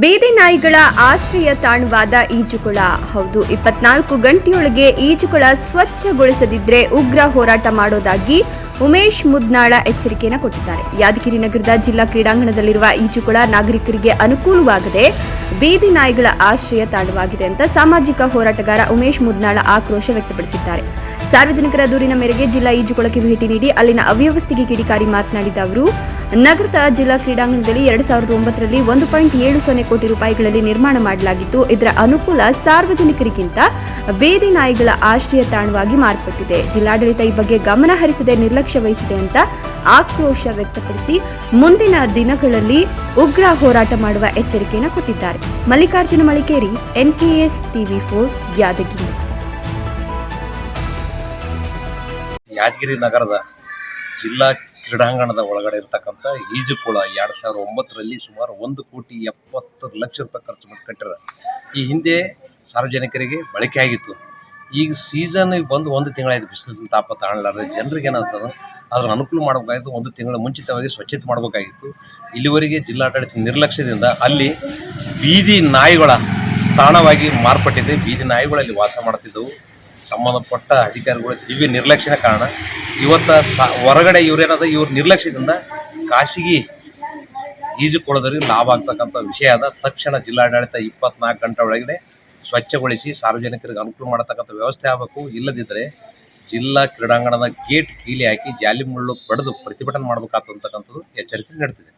ಬೀದಿ ನಾಯಿಗಳ ಆಶ್ರಯ ತಾಣವಾದ ಈಜುಕೊಳ. ಹೌದು, ಇಪ್ಪತ್ನಾಲ್ಕು ಗಂಟೆಯೊಳಗೆ ಈಜುಕೊಳ ಸ್ವಚ್ಛಗೊಳಿಸದಿದ್ರೆ ಉಗ್ರ ಹೋರಾಟ ಮಾಡೋದಾಗಿ ಉಮೇಶ್ ಮುದ್ನಾಳ ಎಚ್ಚರಿಕೆಯನ್ನು ಕೊಟ್ಟಿದ್ದಾರೆ. ಯಾದಗಿರಿ ನಗರದ ಜಿಲ್ಲಾ ಕ್ರೀಡಾಂಗಣದಲ್ಲಿರುವ ಈಜುಕೊಳ ನಾಗರಿಕರಿಗೆ ಅನುಕೂಲವಾಗದೆ ಬೀದಿ ನಾಯಿಗಳ ಆಶ್ರಯ ತಾಣವಾಗಿದೆ ಅಂತ ಸಾಮಾಜಿಕ ಹೋರಾಟಗಾರ ಉಮೇಶ್ ಮುದ್ನಾಳ ಆಕ್ರೋಶ ವ್ಯಕ್ತಪಡಿಸಿದ್ದಾರೆ. ಸಾರ್ವಜನಿಕರ ದೂರಿನ ಮೇರೆಗೆ ಜಿಲ್ಲಾ ಈಜುಕೊಳಕ್ಕೆ ಭೇಟಿ ನೀಡಿ ಅಲ್ಲಿನ ಅವ್ಯವಸ್ಥೆಗೆ ಕಿಡಿಕಾರಿ ಮಾತನಾಡಿದ ಅವರು ನಗರದ ಜಿಲ್ಲಾ ಕ್ರೀಡಾಂಗಣದಲ್ಲಿ ಎರಡ್ ಸಾವಿರದ ಒಂಬತ್ತರಲ್ಲಿ ಒಂದು ಪಾಯಿಂಟ್ ಏಳು ಸೊನ್ನೆ ಕೋಟಿ ರೂಪಾಯಿಗಳಲ್ಲಿ ನಿರ್ಮಾಣ ಮಾಡಲಾಗಿತ್ತು. ಇದರ ಅನುಕೂಲ ಸಾರ್ವಜನಿಕರಿಗಿಂತ ಬೇದಿ ನಾಯಿಗಳ ಆಶ್ರಯ ತಾಣವಾಗಿ ಮಾರ್ಪಟ್ಟಿದೆ. ಜಿಲ್ಲಾಡಳಿತ ಈ ಬಗ್ಗೆ ಗಮನ ಹರಿಸದೆ ನಿರ್ಲಕ್ಷ್ಯ ವಹಿಸಿದೆ ಅಂತ ಆಕ್ರೋಶ ವ್ಯಕ್ತಪಡಿಸಿ ಮುಂದಿನ ದಿನಗಳಲ್ಲಿ ಉಗ್ರ ಹೋರಾಟ ಮಾಡುವ ಎಚ್ಚರಿಕೆಯನ್ನು ಕೊಟ್ಟಿದ್ದಾರೆ. Mallikarjuna Malikeri, NKS TV four, Yadgiri. Yadgiri ನಗರದ ಜಿಲ್ಲಾ ಕ್ರೀಡಾಂಗಣದ ಒಳಗಡೆ ಇರ್ತಕ್ಕಂಥ ಈಜುಕೊಳ ಎರಡು ಸಾವಿರದ ಒಂಬತ್ತರಲ್ಲಿ ಸುಮಾರು ಒಂದು ಕೋಟಿ ಎಪ್ಪತ್ತು ಲಕ್ಷ ರೂಪಾಯಿ ಖರ್ಚು ಮಾಡಿ ಕಟ್ಟಿರ ಈ ಹಿಂದೆ ಸಾರ್ವಜನಿಕರಿಗೆ ಬಳಕೆ ಆಗಿತ್ತು. ಈಗ ಸೀಸನ್ ಬಂದು ಒಂದು ತಿಂಗಳಾಯ್ತು ಬಿಸಿಲು ತಾಪ ತಾಣಲಾರದೆ ಜನರಿಗೆ ಏನಾಗ್ತದೆ ಅದ್ರ ಅನುಕೂಲ ಮಾಡಬೇಕಾಗಿತ್ತು. ಒಂದು ತಿಂಗಳ ಮುಂಚಿತವಾಗಿ ಸ್ವಚ್ಛತೆ ಮಾಡಬೇಕಾಗಿತ್ತು. ಇಲ್ಲಿವರೆಗೆ ಜಿಲ್ಲಾಡಳಿತ ನಿರ್ಲಕ್ಷ್ಯದಿಂದ ಅಲ್ಲಿ ಬೀದಿ ನಾಯಿಗಳ ತಾಣವಾಗಿ ಮಾರ್ಪಟ್ಟಿದೆ. ಬೀದಿ ನಾಯಿಗಳಲ್ಲಿ ವಾಸ ಮಾಡ್ತಿದ್ದವು. ಸಂಬಂಧಪಟ್ಟ ಅಧಿಕಾರಿಗಳು ದಿವ್ಯ ನಿರ್ಲಕ್ಷ್ಯನ ಕಾರಣ ಇವತ್ತು ಸ ಹೊರಗಡೆ ಇವ್ರೇನದ, ಇವ್ರ ನಿರ್ಲಕ್ಷ್ಯದಿಂದ ಖಾಸಗಿ ಈಜುಕೊಳೋದ್ರಿಗೆ ಲಾಭ ಆಗ್ತಕ್ಕಂಥ ವಿಷಯ ಅದ ತಕ್ಷಣ ಜಿಲ್ಲಾಡಳಿತ ಇಪ್ಪತ್ನಾಲ್ಕು ಗಂಟೆ ಒಳಗಡೆ ಸ್ವಚ್ಛಗೊಳಿಸಿ ಸಾರ್ವಜನಿಕರಿಗೆ ಅನುಕೂಲ ಮಾಡತಕ್ಕಂಥ ವ್ಯವಸ್ಥೆ ಆಗಬೇಕು. ಇಲ್ಲದಿದ್ದರೆ ಜಿಲ್ಲಾ ಕ್ರೀಡಾಂಗಣದ ಗೇಟ್ ಕೀಲಿ ಹಾಕಿ ಜಾಲಿ ಮುಳ್ಳು ಪಡೆದು ಪ್ರತಿಭಟನೆ ಮಾಡಬೇಕಾಗ್ತಕ್ಕಂಥದ್ದು ಎಚ್ಚರಿಕೆ ನೀಡ್ತಿದೆ.